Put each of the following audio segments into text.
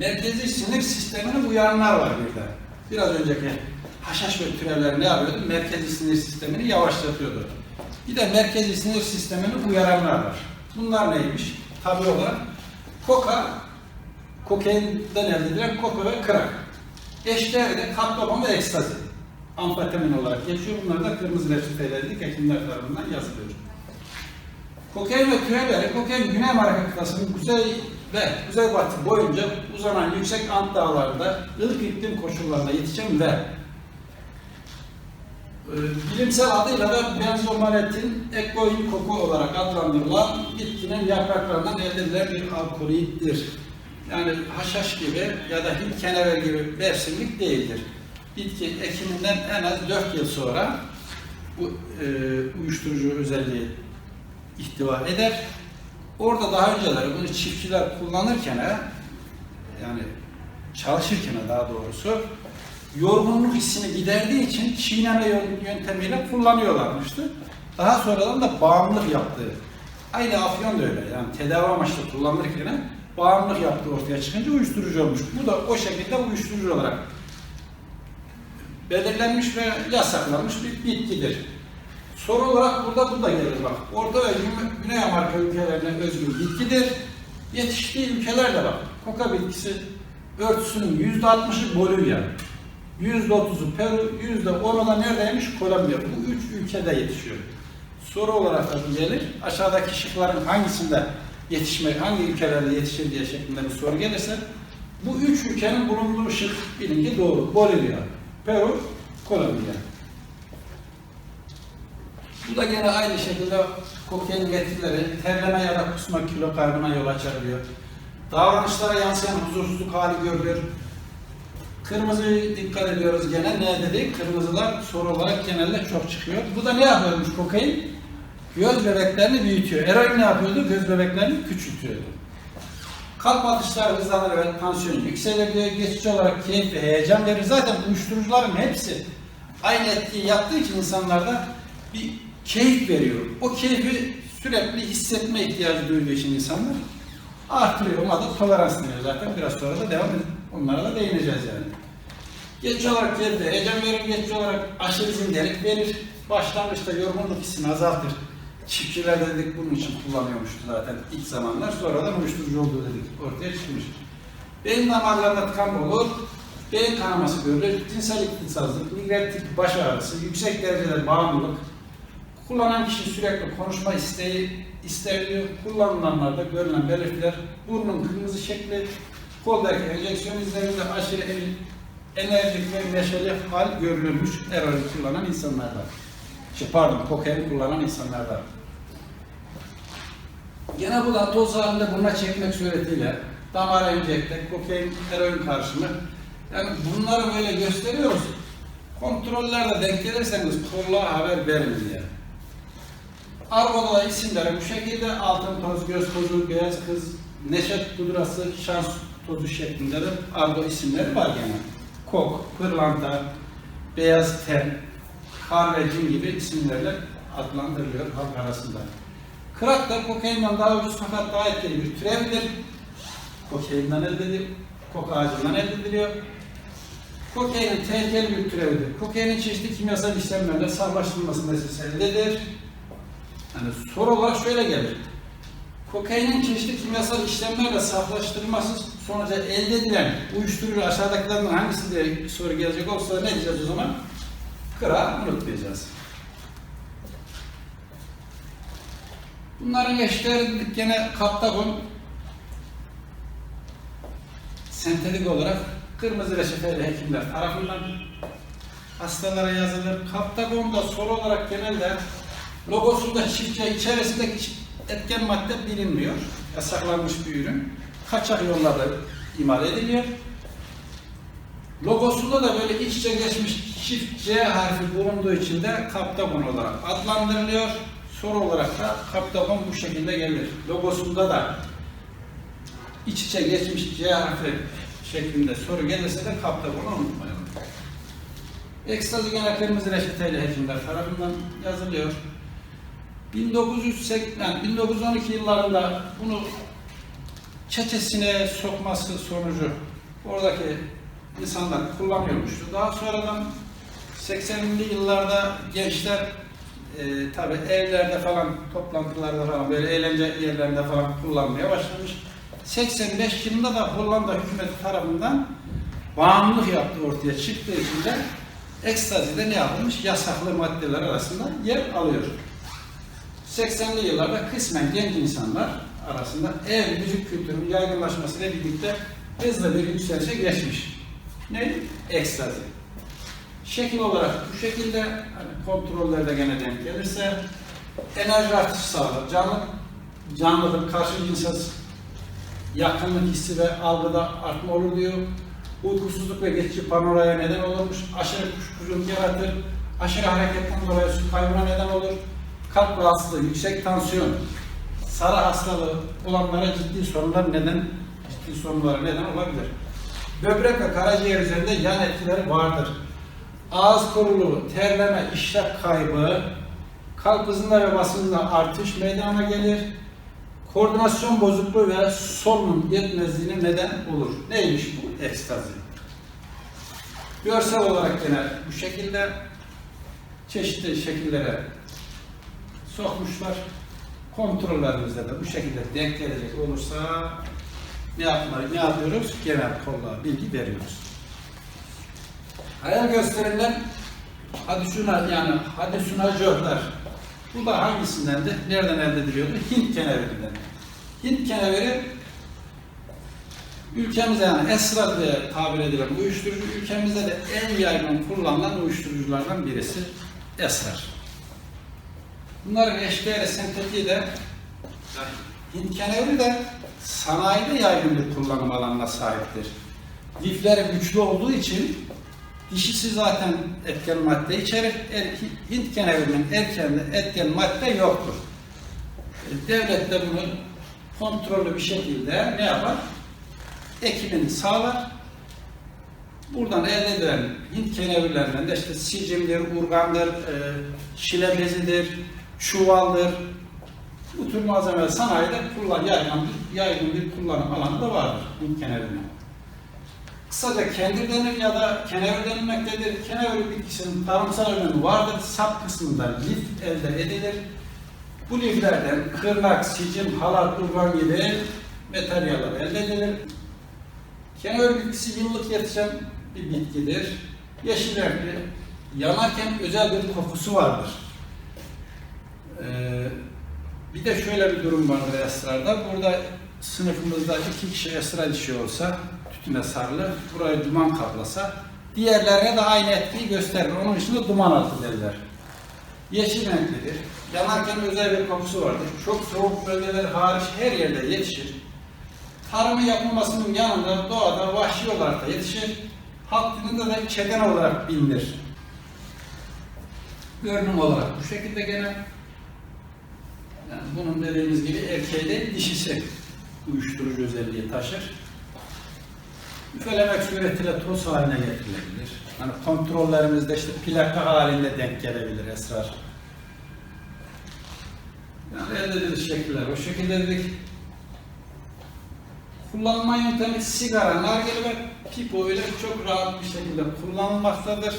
merkezi sinir sistemini uyaranlar var bir de. Biraz önceki haşhaş ve türevler ne yapıyordu? Merkezi sinir sistemini yavaşlatıyordu. Bir de merkezi sinir sistemini uyaranlar var. Bunlar neymiş? Tabi olarak koka, kokainden elde edilen koka ve krak. Eşdeğeri de kaplama ve ekstazi. Amfetamin olarak geçiyor. Bunlar da kırmızı reçetelerlik hekimler tarafından yazılıyor. Kokain ve türevleri, kokain Güney Amerika kıtasının kuzey ve kuzeybatı boyunca uzanan yüksek Ant dağlarında ılık iklim koşullarında yetişen ve e, bilimsel adıyla da benzomaletin ekoin koku olarak adlandırılan bitkinin yapraklarından elde edilen bir alkoloiddir. Yani haşhaş gibi ya da Hint kenever gibi mevsimlik değildir. Bitki ekiminden en az 4 yıl sonra bu e, uyuşturucu özelliği ihtiva eder. Orada daha önceleri bunu çiftçiler kullanırken yani çalışırken daha doğrusu yorgunluk hissini giderdiği için çiğneme yöntemiyle kullanıyorlarmıştı. Daha sonradan da bağımlılık yaptığı. Aynı afyon da öyle yani tedavi amaçlı kullanılırken bağımlılık yaptığı ortaya çıkınca uyuşturucu olmuş. Bu da o şekilde uyuşturucu olarak belirlenmiş ve yasaklanmış bir bitkidir. Soru olarak burada bu da gelir bak. Orta ve Güney- Amerika ülkelerine özgü bitkidir. Yetiştiği ülkelerde bak. Koka bitkisi örtüsünün yüzde altmışı Bolivya. Yüzde otuzu Peru, yüzde onu da neredeymiş? Kolombiya. Bu üç ülkede yetişiyor. Soru olarak da gelir. Aşağıdaki şıkların hangisinde yetişmek, hangi ülkelerde yetişir diye şeklinde bir soru gelirse bu üç ülkenin bulunduğu şık bilin ki doğru. Bolivya, Peru, Kolombiya. Bu da gene aynı şekilde kokain getirileri terleme ya da kusma kilo kaybına yol açabiliyor. Davranışlara yansıyan huzursuzluk hali görülür. Kırmızı dikkat ediyoruz gene. Ne dedik? Kırmızılar soru olarak genelde çok çıkıyor. Bu da ne yapıyormuş kokain? Göz bebeklerini büyütüyor. Eroin ne yapıyordu? Göz bebeklerini küçültüyordu. Kalp atışları hızlanır ve tansiyon yükselir diyor. Geçici olarak keyif ve heyecan verir. Zaten uyuşturucuların hepsi aynı etkiyi yaptığı için insanlarda bir keyif veriyor. O keyfi sürekli hissetme ihtiyacı duyduğu için insanlar artırıyor. Ona da tolerans deniyor zaten. Biraz sonra da devam edin. Onlara da değineceğiz yani. Geçici olarak ve heyecan verir. Geçici olarak aşırı zindelik verir. Başlangıçta yorgunluk hissini azaltır. Çiftçiler de dedik bunun için kullanıyormuştu zaten ilk zamanlar. Sonradan uyuşturucu olduğu dedik ortaya çıkmış. Beyin damarlarında tıkanma olur. Beyin kanaması görülür. Cinsel iktisarsızlık, migren tipi baş ağrısı, yüksek derecede bağımlılık. Kullanan kişi sürekli konuşma isteği isterliyor. Kullanılanlarda görülen belirtiler burnun kırmızı şekli, koldaki enjeksiyon izlerinde aşırı en- enerjik ve neşeli hal görülmüş eroin kullanan insanlarda. Şey, pardon, kokain kullanan insanlarda. Gene bu da toz halinde buna çekmek suretiyle damara enjekte, kokain, eroin karşımı. Yani bunları böyle gösteriyoruz. Kontrollerde denk gelirseniz kolluğa haber verin diye. Argo'da da isimleri bu şekilde altın toz, göz tozu, beyaz kız, neşet pudrası, şans tozu şeklinde de argo isimleri var gene. Kok, pırlanta, beyaz ten, kar ve cin gibi isimlerle adlandırılıyor halk arasında. Krak da kokainden daha ucuz fakat daha etkili bir türevdir. Kokainden elde ediliyor, kok ağacından elde ediliyor. Kokainin tehlikeli bir türevidir. Kokainin çeşitli kimyasal işlemlerle saflaştırılması meseledir. Yani soru olarak şöyle gelir. Kokainin çeşitli kimyasal işlemlerle saflaştırılması sonucu elde edilen uyuşturucu aşağıdakilerden hangisi diye soru gelecek olsa ne diyeceğiz o zaman? Kıra unutmayacağız. Bunların eşleri gene kaptagon sentetik olarak kırmızı reçeteli hekimler tarafından hastalara yazılır. Kaptagonda soru olarak genelde logosunda çiftçe içerisindeki etken madde bilinmiyor. Yasaklanmış bir ürün. Kaçak yollarda imal ediliyor. Logosunda da böyle iç içe geçmiş çift C harfi bulunduğu için de kaptagon olarak adlandırılıyor. Soru olarak da kaptagon bu şekilde gelir. Logosunda da iç içe geçmiş C harfi şeklinde soru gelirse de kaptagonu unutmayalım. Ekstazi gene kırmızı reçeteyle hekimler tarafından yazılıyor. 1980, 1912 yıllarında bunu çetesine sokması sonucu Oradaki insanlar kullanıyormuştu. Daha sonradan 80'li yıllarda gençler e, tabi evlerde falan, toplantılarda falan, böyle eğlence yerlerinde falan kullanmaya başlamış. 85 yılında da Hollanda hükümeti tarafından bağımlılık yaptığı ortaya çıktığı için de ekstazide ne yapılmış? Yasaklı maddeler arasında yer alıyor. 80'li yıllarda kısmen genç insanlar arasında ev müzik kültürünün yaygınlaşmasıyla birlikte hızlı bir yükselişe geçmiş. Ne? Ekstazi. Şekil olarak bu şekilde hani kontrollerde gene denk gelirse enerji artışı sağlar. Canlı, canlılık, karşı cinsel yakınlık hissi ve algıda artma olur diyor. Uykusuzluk ve geçici panoraya neden olurmuş. Aşırı kuşkuculuk yaratır. Aşırı hareketten dolayı su kaybına neden olur. Kalp rahatsızlığı, yüksek tansiyon, sarı hastalığı olanlara ciddi sorunlar neden, ciddi sorunlara neden olabilir. Böbrek ve karaciğer üzerinde yan etkileri vardır. Ağız koruluğu, terleme, iştah kaybı, kalp hızında ve basıncında artış meydana gelir. Koordinasyon bozukluğu ve solunum yetmezliğine neden olur. Neymiş bu? Ekstazi. Görsel olarak genel bu şekilde çeşitli şekillere sokmuşlar. Kontrollerimizde de bu şekilde denk gelecek olursa ne yapmayı, ne yapıyoruz? Genel kolla bilgi veriyoruz. Hayal gösterilen hadisuna yani hadisünajörler. Bu da hangisindendi? Nereden elde ediliyordu? Hint keneverinden. Hint keneveri ülkemizde yani esrar diye tabir edilen uyuşturucu ülkemizde de en yaygın kullanılan uyuşturuculardan birisi esrar. Bunların eşdeğeri sentetiği de yani Hint keneveri de sanayide yaygın bir kullanım alanına sahiptir. Lifleri güçlü olduğu için dişisi zaten etken madde içerir. Er- Hint kenevirinin erkeninde etken madde yoktur. E, Devlet de bunu kontrollü bir şekilde ne yapar? Ekimini sağlar. Buradan elde edilen Hint kenevirlerinden de işte sicimdir, urgandır, e, şile bezidir, çuvaldır. Bu tür malzemeler sanayide kullan, yaygın bir, yaygın bir kullanım alanı da vardır Hint kenevirinin. Kısaca kendir denir ya da kenevir denilmektedir. Kenevir bitkisinin tarımsal önemi vardır. Sap kısmında lif elde edilir. Bu liflerden kırnak, sicim, halat, urgan gibi materyaller elde edilir. Kenevir bitkisi yıllık yetişen bir bitkidir. Yeşil renkli, yanarken özel bir kokusu vardır. Ee, bir de şöyle bir durum vardır esrarda. Burada sınıfımızda iki kişi esrar içiyor olsa, tütüne sarılı, burayı duman kaplasa, diğerlerine de aynı etkiyi gösterir. Onun için de duman altı derler. Yeşil renklidir. Yanarken özel bir kokusu vardır. Çok soğuk bölgeler hariç her yerde yetişir. Tarımı yapılmasının yanında doğada vahşi olarak da yetişir. Halk dilinde de çeten olarak bilinir. Görünüm olarak bu şekilde gene yani bunun dediğimiz gibi erkeği dişisi uyuşturucu özelliği taşır. Üfelemek suretiyle toz haline getirilebilir. Hani kontrollerimizde işte plaka halinde denk gelebilir esrar. Yani elde edilir şekiller. O şekilde dedik. Kullanma yöntemi sigara, nargile ve pipo ile çok rahat bir şekilde kullanılmaktadır.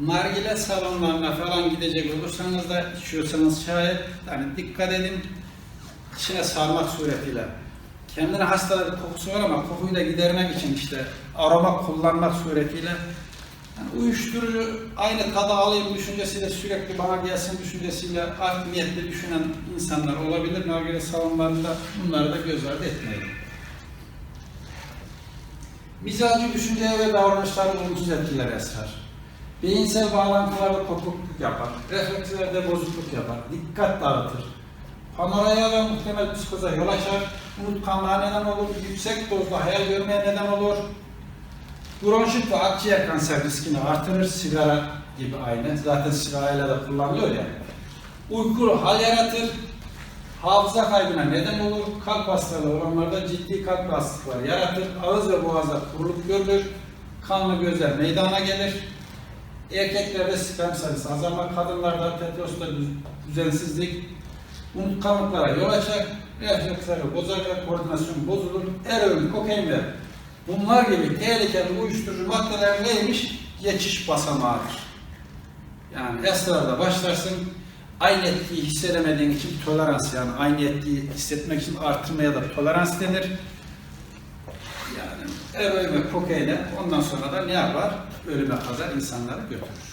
Nargile salonlarına falan gidecek olursanız da içiyorsanız şayet hani dikkat edin içine sarmak suretiyle. Kendine hasta bir kokusu var ama kokuyu da gidermek için işte aroma kullanmak suretiyle yani uyuşturucu aynı tadı alayım düşüncesiyle sürekli bana gelsin düşüncesiyle art niyetli düşünen insanlar olabilir. Nargile salonlarında bunları da göz ardı etmeyin. Mizacı düşünceye ve davranışları olumsuz etkiler esrar. Beyinsel bağlantılarda kopukluk yapar, reflekslerde bozukluk yapar, dikkat dağıtır, panoraya ve muhtemel psikoza yol açar, unutkanlığa neden olur, yüksek dozda hayal görmeye neden olur, bronşit ve akciğer kanser riskini artırır, sigara gibi aynı, zaten sigarayla da kullanılıyor ya. Uyku hal yaratır, hafıza kaybına neden olur, kalp hastalığı olanlarda ciddi kalp hastalıkları yaratır, ağız ve boğazda kuruluk görülür, kanlı gözler meydana gelir, erkeklerde sperm sayısı azalma, kadınlarda tetrosta düzensizlik, unutkanlıklara yol açar, refleksleri bozar ve koordinasyon bozulur, eroin, kokain ve Bunlar gibi tehlikeli uyuşturucu maddeler neymiş? Geçiş basamağıdır. Yani esrarda başlarsın, aynı etkiyi hissedemediğin için tolerans yani aynı etkiyi hissetmek için artırmaya da tolerans denir. Yani eroin ve kokaine ondan sonra da ne yapar? Ölüme kadar insanları götürür.